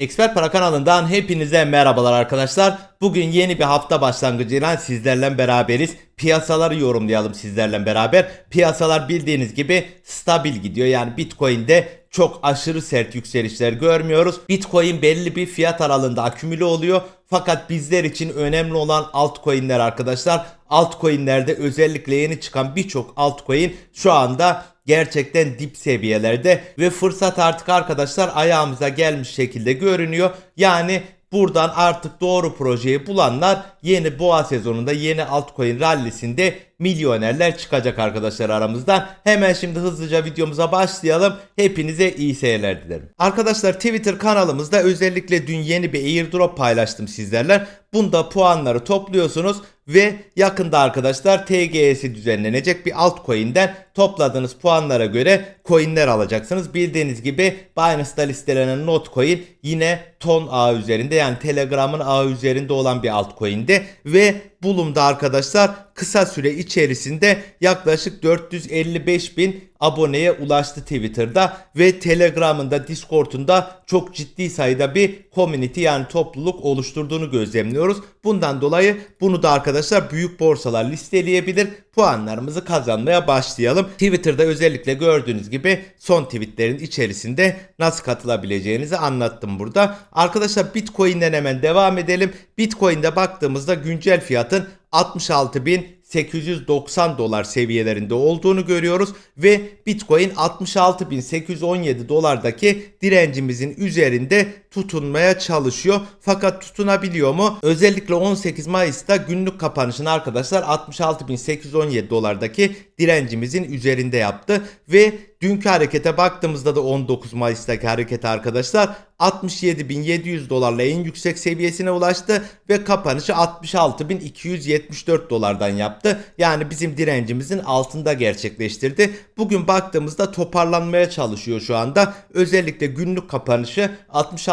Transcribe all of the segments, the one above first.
Expert Para kanalından hepinize merhabalar arkadaşlar. Bugün yeni bir hafta başlangıcıyla sizlerle beraberiz. Piyasaları yorumlayalım sizlerle beraber. Piyasalar bildiğiniz gibi stabil gidiyor. Yani Bitcoin'de çok aşırı sert yükselişler görmüyoruz. Bitcoin belli bir fiyat aralığında akümüle oluyor. Fakat bizler için önemli olan altcoin'ler arkadaşlar. Altcoin'lerde özellikle yeni çıkan birçok altcoin şu anda gerçekten dip seviyelerde ve fırsat artık arkadaşlar ayağımıza gelmiş şekilde görünüyor. Yani buradan artık doğru projeyi bulanlar yeni boğa sezonunda yeni altcoin rallisinde milyonerler çıkacak arkadaşlar aramızdan. Hemen şimdi hızlıca videomuza başlayalım. Hepinize iyi seyirler dilerim. Arkadaşlar Twitter kanalımızda özellikle dün yeni bir airdrop paylaştım sizlerle. Bunda puanları topluyorsunuz ve yakında arkadaşlar TGS'i düzenlenecek bir altcoin'den topladığınız puanlara göre coin'ler alacaksınız. Bildiğiniz gibi Binance'da listelenen Notcoin yine ton ağ üzerinde yani Telegram'ın ağ üzerinde olan bir altcoin'di ve Bulum'da arkadaşlar kısa süre içerisinde yaklaşık 455 bin aboneye ulaştı Twitter'da ve Telegram'ın da Discord'un da çok ciddi sayıda bir community yani topluluk oluşturduğunu gözlemliyoruz. Bundan dolayı bunu da arkadaşlar büyük borsalar listeleyebilir. Puanlarımızı kazanmaya başlayalım. Twitter'da özellikle gördüğünüz gibi son tweetlerin içerisinde nasıl katılabileceğinizi anlattım burada. Arkadaşlar Bitcoin'den hemen devam edelim. Bitcoin'de baktığımızda güncel fiyatın 66 bin 890 dolar seviyelerinde olduğunu görüyoruz ve Bitcoin 66.817 dolardaki direncimizin üzerinde tutunmaya çalışıyor. Fakat tutunabiliyor mu? Özellikle 18 Mayıs'ta günlük kapanışını arkadaşlar 66.817 dolardaki direncimizin üzerinde yaptı ve dünkü harekete baktığımızda da 19 Mayıs'taki harekete arkadaşlar 67.700 dolarla en yüksek seviyesine ulaştı ve kapanışı 66.274 dolardan yaptı. Yani bizim direncimizin altında gerçekleştirdi. Bugün baktığımızda toparlanmaya çalışıyor şu anda. Özellikle günlük kapanışı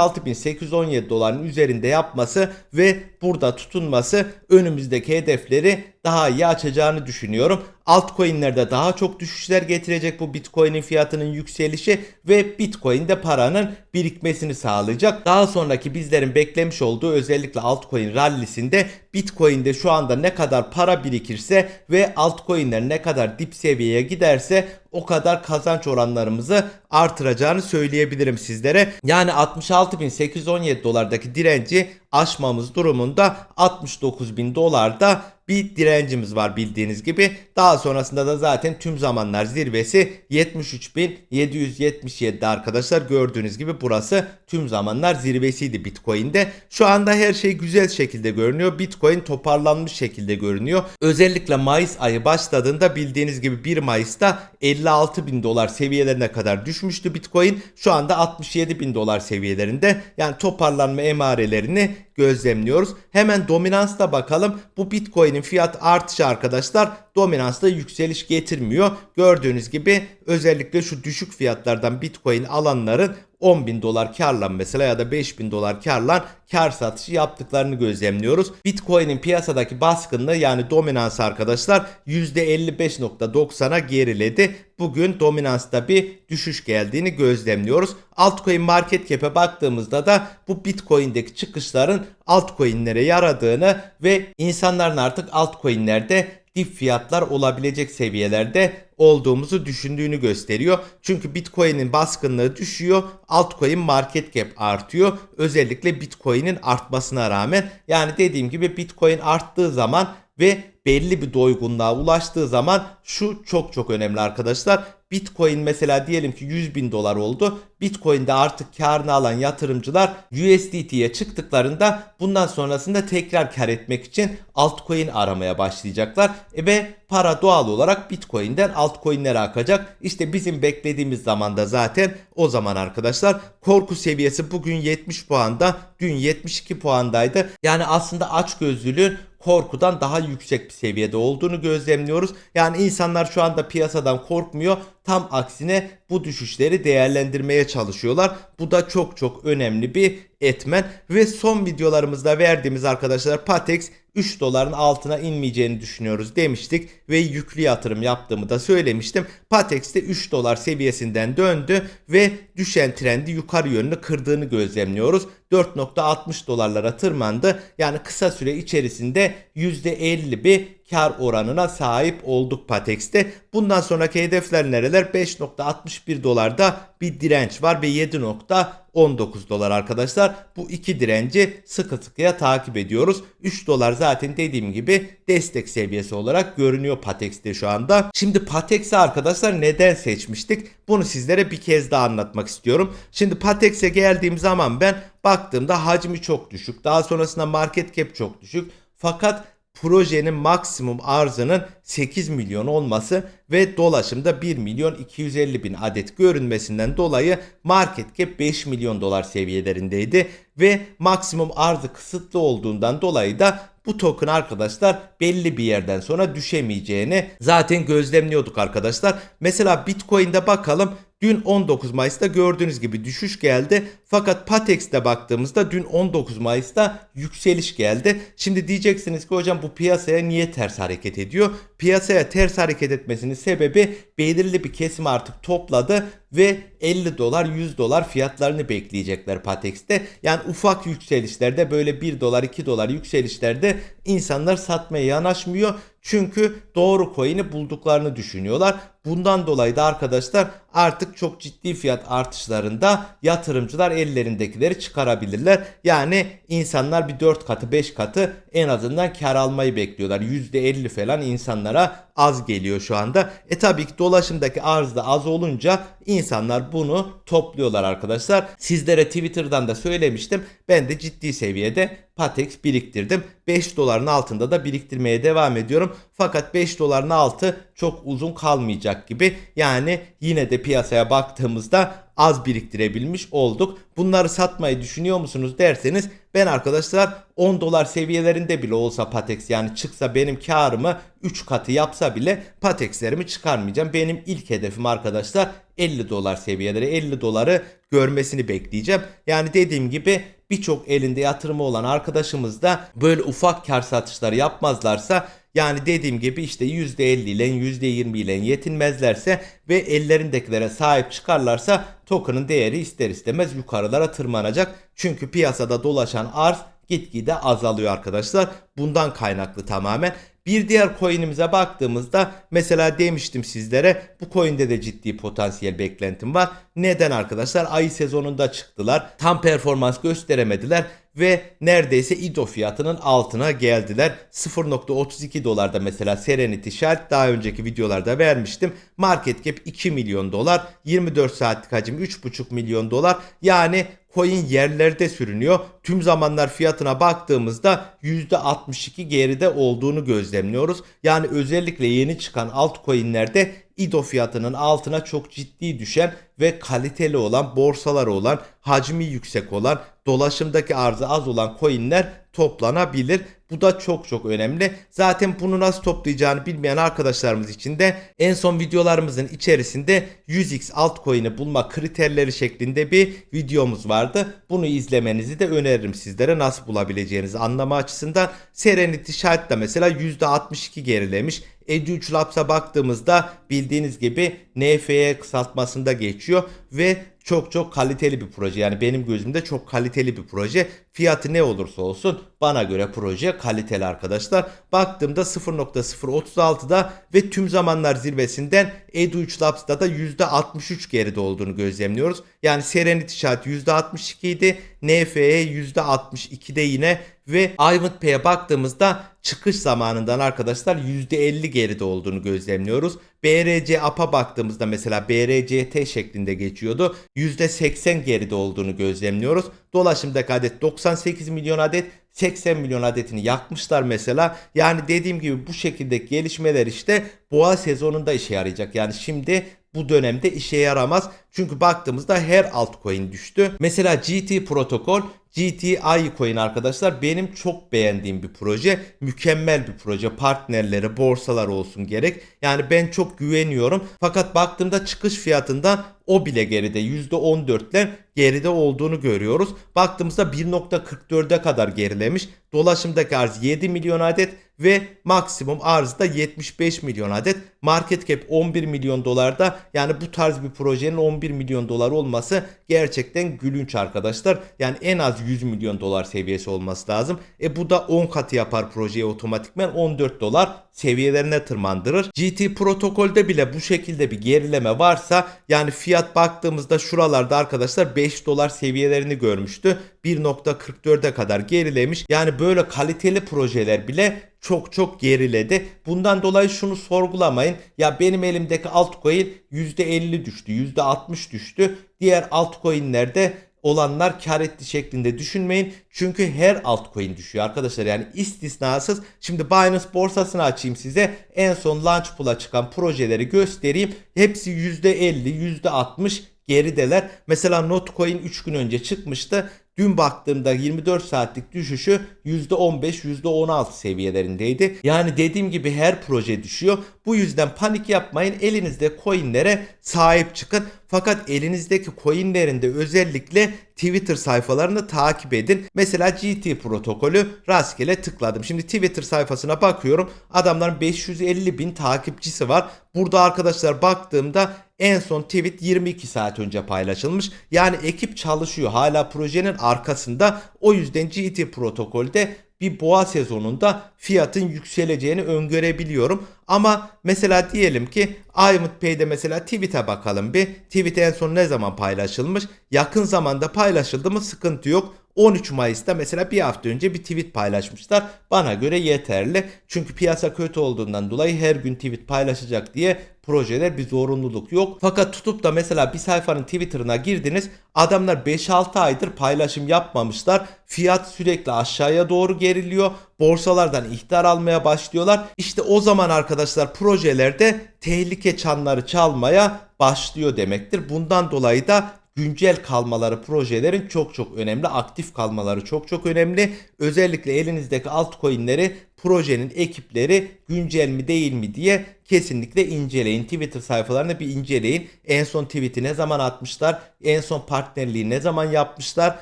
66.817 doların üzerinde yapması ve burada tutunması önümüzdeki hedefleri daha iyi açacağını düşünüyorum. Altcoin'lerde daha çok düşüşler getirecek bu Bitcoin'in fiyatının yükselişi ve Bitcoin'de paranın birikmesini sağlayacak. Daha sonraki bizlerin beklemiş olduğu özellikle altcoin rallisinde Bitcoin'de şu anda ne kadar para birikirse ve altcoin'ler ne kadar dip seviyeye giderse o kadar kazanç oranlarımızı artıracağını söyleyebilirim sizlere. Yani 66.817 dolardaki direnci aşmamız durumunda 69.000 dolarda bir direncimiz var bildiğiniz gibi. Daha sonrasında da zaten tüm zamanlar zirvesi 73.777 arkadaşlar. Gördüğünüz gibi burası tüm zamanlar zirvesiydi Bitcoin'de. Şu anda her şey güzel şekilde görünüyor. Bitcoin toparlanmış şekilde görünüyor. Özellikle Mayıs ayı başladığında bildiğiniz gibi 1 Mayıs'ta 56 bin dolar seviyelerine kadar düşmüştü Bitcoin. Şu anda 67 bin dolar seviyelerinde. Yani toparlanma emarelerini gözlemliyoruz. Hemen dominansla bakalım. Bu Bitcoin'in fiyat artışı arkadaşlar dominansta yükseliş getirmiyor. Gördüğünüz gibi özellikle şu düşük fiyatlardan Bitcoin alanların 10 bin dolar karla mesela ya da 5 bin dolar karla kar satışı yaptıklarını gözlemliyoruz. Bitcoin'in piyasadaki baskınlığı yani dominansı arkadaşlar %55.90'a geriledi. Bugün dominansta bir düşüş geldiğini gözlemliyoruz. Altcoin market cap'e baktığımızda da bu Bitcoin'deki çıkışların altcoin'lere yaradığını ve insanların artık altcoin'lerde dip fiyatlar olabilecek seviyelerde olduğumuzu düşündüğünü gösteriyor. Çünkü Bitcoin'in baskınlığı düşüyor, altcoin market cap artıyor. Özellikle Bitcoin'in artmasına rağmen yani dediğim gibi Bitcoin arttığı zaman ve belli bir doygunluğa ulaştığı zaman şu çok çok önemli arkadaşlar. Bitcoin mesela diyelim ki 100 bin dolar oldu. Bitcoin'de artık karını alan yatırımcılar USDT'ye çıktıklarında bundan sonrasında tekrar kar etmek için altcoin aramaya başlayacaklar. E ve para doğal olarak Bitcoin'den altcoin'lere akacak. İşte bizim beklediğimiz zamanda zaten o zaman arkadaşlar korku seviyesi bugün 70 puanda, dün 72 puandaydı. Yani aslında açgözlülüğün korkudan daha yüksek bir seviyede olduğunu gözlemliyoruz. Yani insanlar şu anda piyasadan korkmuyor. Tam aksine bu düşüşleri değerlendirmeye çalışıyorlar. Bu da çok çok önemli bir etmen ve son videolarımızda verdiğimiz arkadaşlar Patex 3 doların altına inmeyeceğini düşünüyoruz demiştik ve yüklü yatırım yaptığımı da söylemiştim. Patex de 3 dolar seviyesinden döndü ve düşen trendi yukarı yönlü kırdığını gözlemliyoruz. 4.60 dolarlara tırmandı. Yani kısa süre içerisinde %50 bir kar oranına sahip olduk Patex'te. Bundan sonraki hedefler nereler? 5.61 dolarda bir direnç var ve 7.19 dolar arkadaşlar. Bu iki direnci sıkı sıkıya takip ediyoruz. 3 dolar zaten dediğim gibi destek seviyesi olarak görünüyor Patex'te şu anda. Şimdi Patex'i arkadaşlar neden seçmiştik? Bunu sizlere bir kez daha anlatmak istiyorum. Şimdi Patex'e geldiğim zaman ben baktığımda hacmi çok düşük. Daha sonrasında market cap çok düşük. Fakat projenin maksimum arzının 8 milyon olması ve dolaşımda 1 milyon 250 bin adet görünmesinden dolayı market cap 5 milyon dolar seviyelerindeydi ve maksimum arzı kısıtlı olduğundan dolayı da bu token arkadaşlar belli bir yerden sonra düşemeyeceğini zaten gözlemliyorduk arkadaşlar. Mesela Bitcoin'de bakalım Dün 19 Mayıs'ta gördüğünüz gibi düşüş geldi. Fakat Patex'te baktığımızda dün 19 Mayıs'ta yükseliş geldi. Şimdi diyeceksiniz ki hocam bu piyasaya niye ters hareket ediyor? Piyasaya ters hareket etmesinin sebebi belirli bir kesim artık topladı ve 50 dolar 100 dolar fiyatlarını bekleyecekler Patex'te. Yani ufak yükselişlerde böyle 1 dolar 2 dolar yükselişlerde insanlar satmaya yanaşmıyor. Çünkü doğru coin'i bulduklarını düşünüyorlar. Bundan dolayı da arkadaşlar artık çok ciddi fiyat artışlarında yatırımcılar ellerindekileri çıkarabilirler. Yani insanlar bir 4 katı 5 katı en azından kar almayı bekliyorlar. %50 falan insanlara az geliyor şu anda. E tabii ki dolaşımdaki arz da az olunca insanlar bunu topluyorlar arkadaşlar. Sizlere Twitter'dan da söylemiştim. Ben de ciddi seviyede Patex biriktirdim. 5 doların altında da biriktirmeye devam ediyorum. Fakat 5 doların altı çok uzun kalmayacak gibi. Yani yine de piyasaya baktığımızda az biriktirebilmiş olduk. Bunları satmayı düşünüyor musunuz derseniz ben arkadaşlar 10 dolar seviyelerinde bile olsa Patex yani çıksa benim karımı 3 katı yapsa bile Patex'lerimi çıkarmayacağım. Benim ilk hedefim arkadaşlar 50 dolar seviyeleri 50 doları görmesini bekleyeceğim. Yani dediğim gibi birçok elinde yatırımı olan arkadaşımız da böyle ufak kar satışları yapmazlarsa yani dediğim gibi işte %50 ile %20 ile yetinmezlerse ve ellerindekilere sahip çıkarlarsa token'ın değeri ister istemez yukarılara tırmanacak. Çünkü piyasada dolaşan arz gitgide azalıyor arkadaşlar. Bundan kaynaklı tamamen. Bir diğer coin'imize baktığımızda mesela demiştim sizlere bu coin'de de ciddi potansiyel beklentim var. Neden arkadaşlar? Ayı sezonunda çıktılar. Tam performans gösteremediler ve neredeyse IDO fiyatının altına geldiler. 0.32 dolarda mesela Serenity Shell daha önceki videolarda vermiştim. Market cap 2 milyon dolar, 24 saatlik hacim 3.5 milyon dolar. Yani coin yerlerde sürünüyor. Tüm zamanlar fiyatına baktığımızda %62 geride olduğunu gözlemliyoruz. Yani özellikle yeni çıkan altcoin'lerde IDO fiyatının altına çok ciddi düşen ve kaliteli olan borsalar olan, hacmi yüksek olan, dolaşımdaki arzı az olan coinler toplanabilir. Bu da çok çok önemli. Zaten bunu nasıl toplayacağını bilmeyen arkadaşlarımız için de en son videolarımızın içerisinde 100x altcoin'i bulma kriterleri şeklinde bir videomuz vardı. Bunu izlemenizi de öneririm sizlere nasıl bulabileceğinizi anlama açısından. Serenity Shard da mesela %62 gerilemiş. Edu3 Labs'a baktığımızda bildiğiniz gibi NF'ye kısaltmasında geçiyor ve çok çok kaliteli bir proje. Yani benim gözümde çok kaliteli bir proje. Fiyatı ne olursa olsun bana göre proje kaliteli arkadaşlar. Baktığımda 0.036'da ve tüm zamanlar zirvesinden Edu3 Labs'da da %63 geride olduğunu gözlemliyoruz. Yani Serenity Shard %62 idi. NF'ye %62'de yine ve Ivant Pay'e baktığımızda çıkış zamanından arkadaşlar %50 geride olduğunu gözlemliyoruz. BRC AP'a baktığımızda mesela BRCT şeklinde geçiyordu. %80 geride olduğunu gözlemliyoruz. Dolaşımdaki adet 98 milyon adet 80 milyon adetini yakmışlar mesela. Yani dediğim gibi bu şekilde gelişmeler işte boğa sezonunda işe yarayacak. Yani şimdi bu dönemde işe yaramaz. Çünkü baktığımızda her altcoin düştü. Mesela GT protokol GTI coin arkadaşlar benim çok beğendiğim bir proje. Mükemmel bir proje. Partnerleri, borsalar olsun gerek. Yani ben çok güveniyorum. Fakat baktığımda çıkış fiyatından o bile geride. %14'ler geride olduğunu görüyoruz. Baktığımızda 1.44'e kadar gerilemiş. Dolaşımdaki arz 7 milyon adet ve maksimum arz da 75 milyon adet. Market cap 11 milyon dolarda. Yani bu tarz bir projenin 11 milyon dolar olması gerçekten gülünç arkadaşlar. Yani en az 100 milyon dolar seviyesi olması lazım. E bu da 10 katı yapar projeye otomatikmen 14 dolar seviyelerine tırmandırır. GT protokolde bile bu şekilde bir gerileme varsa yani fiyat baktığımızda şuralarda arkadaşlar 5 dolar seviyelerini görmüştü. 1.44'e kadar gerilemiş. Yani böyle kaliteli projeler bile çok çok geriledi. Bundan dolayı şunu sorgulamayın. Ya benim elimdeki altcoin %50 düştü, %60 düştü. Diğer altcoin'lerde olanlar kar etti şeklinde düşünmeyin. Çünkü her altcoin düşüyor arkadaşlar. Yani istisnasız. Şimdi Binance borsasını açayım size. En son launch pool'a çıkan projeleri göstereyim. Hepsi %50, %60 gerideler. Mesela Notcoin 3 gün önce çıkmıştı. Dün baktığımda 24 saatlik düşüşü %15, %16 seviyelerindeydi. Yani dediğim gibi her proje düşüyor. Bu yüzden panik yapmayın. Elinizde coinlere sahip çıkın. Fakat elinizdeki coinlerinde özellikle Twitter sayfalarını takip edin. Mesela GT protokolü rastgele tıkladım. Şimdi Twitter sayfasına bakıyorum. Adamların 550 bin takipçisi var. Burada arkadaşlar baktığımda en son tweet 22 saat önce paylaşılmış. Yani ekip çalışıyor. Hala projenin arkasında. O yüzden GT protokolde bir boğa sezonunda fiyatın yükseleceğini öngörebiliyorum. Ama mesela diyelim ki IMut Pay'de mesela tweet'e bakalım bir. Tweet en son ne zaman paylaşılmış? Yakın zamanda paylaşıldı mı sıkıntı yok. 13 Mayıs'ta mesela bir hafta önce bir tweet paylaşmışlar. Bana göre yeterli. Çünkü piyasa kötü olduğundan dolayı her gün tweet paylaşacak diye projeler bir zorunluluk yok. Fakat tutup da mesela bir sayfanın Twitter'ına girdiniz. Adamlar 5-6 aydır paylaşım yapmamışlar. Fiyat sürekli aşağıya doğru geriliyor. Borsalardan ihtar almaya başlıyorlar. İşte o zaman arkadaşlar projelerde tehlike çanları çalmaya başlıyor demektir. Bundan dolayı da güncel kalmaları projelerin çok çok önemli. Aktif kalmaları çok çok önemli. Özellikle elinizdeki altcoin'leri projenin ekipleri güncel mi değil mi diye kesinlikle inceleyin. Twitter sayfalarını bir inceleyin. En son tweet'i ne zaman atmışlar? En son partnerliği ne zaman yapmışlar?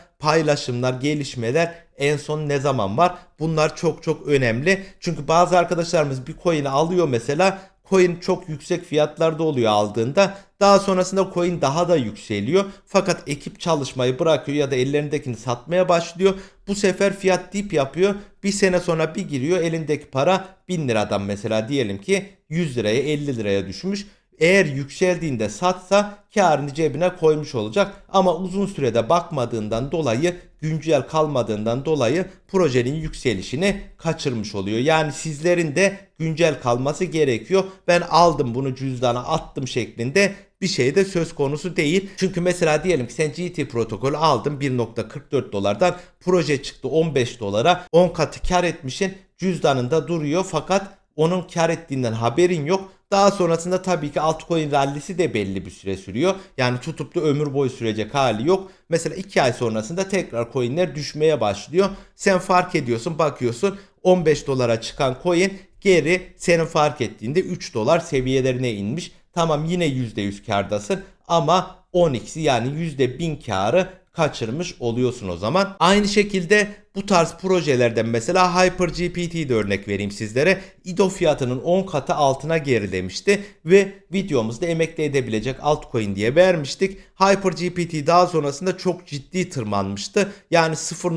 Paylaşımlar, gelişmeler en son ne zaman var? Bunlar çok çok önemli. Çünkü bazı arkadaşlarımız bir coin'i alıyor mesela coin çok yüksek fiyatlarda oluyor aldığında. Daha sonrasında coin daha da yükseliyor. Fakat ekip çalışmayı bırakıyor ya da ellerindekini satmaya başlıyor. Bu sefer fiyat dip yapıyor. Bir sene sonra bir giriyor elindeki para 1000 liradan mesela diyelim ki 100 liraya 50 liraya düşmüş. Eğer yükseldiğinde satsa karını cebine koymuş olacak. Ama uzun sürede bakmadığından dolayı güncel kalmadığından dolayı projenin yükselişini kaçırmış oluyor. Yani sizlerin de güncel kalması gerekiyor. Ben aldım bunu cüzdana attım şeklinde bir şey de söz konusu değil. Çünkü mesela diyelim ki sen GT protokolü aldın 1.44 dolardan proje çıktı 15 dolara 10 katı kar etmişin cüzdanında duruyor fakat onun kar ettiğinden haberin yok. Daha sonrasında tabii ki altcoin rallisi de belli bir süre sürüyor. Yani tutup da ömür boyu sürecek hali yok. Mesela 2 ay sonrasında tekrar coinler düşmeye başlıyor. Sen fark ediyorsun bakıyorsun 15 dolara çıkan coin geri senin fark ettiğinde 3 dolar seviyelerine inmiş. Tamam yine %100 kardasın ama 10x'i yani %1000 karı kaçırmış oluyorsun o zaman. Aynı şekilde bu tarz projelerden mesela HyperGPT'de örnek vereyim sizlere. IDO fiyatının 10 katı altına gerilemişti ve videomuzda emekli edebilecek altcoin diye vermiştik. HyperGPT daha sonrasında çok ciddi tırmanmıştı. Yani 0.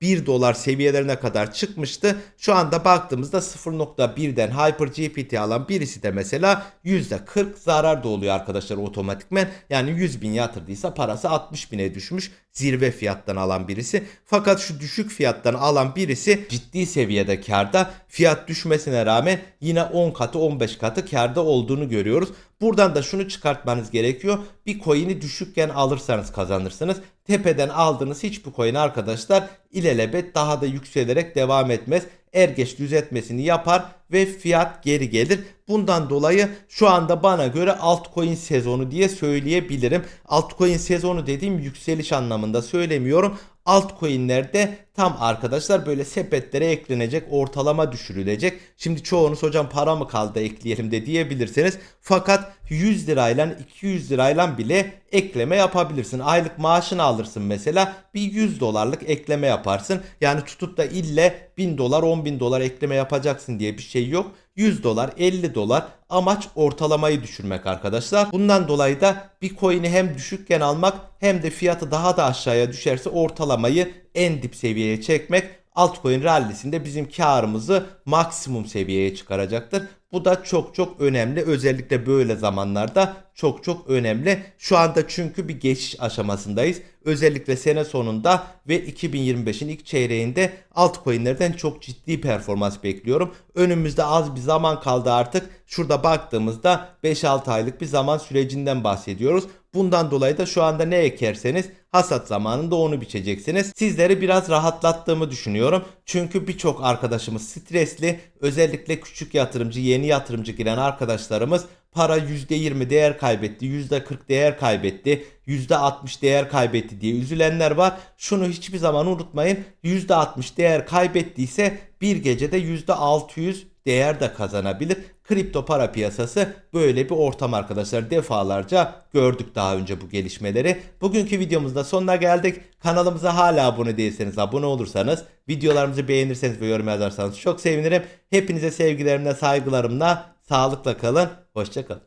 1 dolar seviyelerine kadar çıkmıştı. Şu anda baktığımızda 0.1'den HyperGPT alan birisi de mesela %40 zarar da oluyor arkadaşlar otomatikmen. Yani 100 bin yatırdıysa parası 60 bine düşmüş zirve fiyattan alan birisi. Fakat şu düşük fiyattan alan birisi ciddi seviyede karda. Fiyat düşmesine rağmen yine 10 katı 15 katı karda olduğunu görüyoruz. Buradan da şunu çıkartmanız gerekiyor. Bir coin'i düşükken alırsanız kazanırsınız. Tepeden aldığınız hiçbir coin arkadaşlar ilelebet daha da yükselerek devam etmez. Er geç düzeltmesini yapar ve fiyat geri gelir. Bundan dolayı şu anda bana göre altcoin sezonu diye söyleyebilirim. Altcoin sezonu dediğim yükseliş anlamında söylemiyorum. Altcoin'lerde tam arkadaşlar böyle sepetlere eklenecek, ortalama düşürülecek. Şimdi çoğunuz hocam para mı kaldı ekleyelim de diyebilirsiniz. Fakat 100 lirayla 200 lirayla bile ekleme yapabilirsin. Aylık maaşını alırsın mesela bir 100 dolarlık ekleme yaparsın. Yani tutup da ille 1000 dolar 10 bin dolar ekleme yapacaksın diye bir şey yok. 100 dolar 50 dolar amaç ortalamayı düşürmek arkadaşlar. Bundan dolayı da bir coin'i hem düşükken almak hem de fiyatı daha da aşağıya düşerse ortalamayı en dip seviyeye çekmek altcoin rallisinde bizim karımızı maksimum seviyeye çıkaracaktır. Bu da çok çok önemli. Özellikle böyle zamanlarda çok çok önemli. Şu anda çünkü bir geçiş aşamasındayız. Özellikle sene sonunda ve 2025'in ilk çeyreğinde altcoin'lerden çok ciddi performans bekliyorum. Önümüzde az bir zaman kaldı artık. Şurada baktığımızda 5-6 aylık bir zaman sürecinden bahsediyoruz. Bundan dolayı da şu anda ne ekerseniz hasat zamanında onu biçeceksiniz. Sizleri biraz rahatlattığımı düşünüyorum. Çünkü birçok arkadaşımız stresli. Özellikle küçük yatırımcı, yeni yatırımcı giren arkadaşlarımız para %20 değer kaybetti, %40 değer kaybetti, %60 değer kaybetti diye üzülenler var. Şunu hiçbir zaman unutmayın. %60 değer kaybettiyse bir gecede %600 değer de kazanabilir. Kripto para piyasası böyle bir ortam arkadaşlar. Defalarca gördük daha önce bu gelişmeleri. Bugünkü videomuzda sonuna geldik. Kanalımıza hala abone değilseniz abone olursanız, videolarımızı beğenirseniz ve yorum yazarsanız çok sevinirim. Hepinize sevgilerimle, saygılarımla sağlıkla kalın. Hoşçakalın.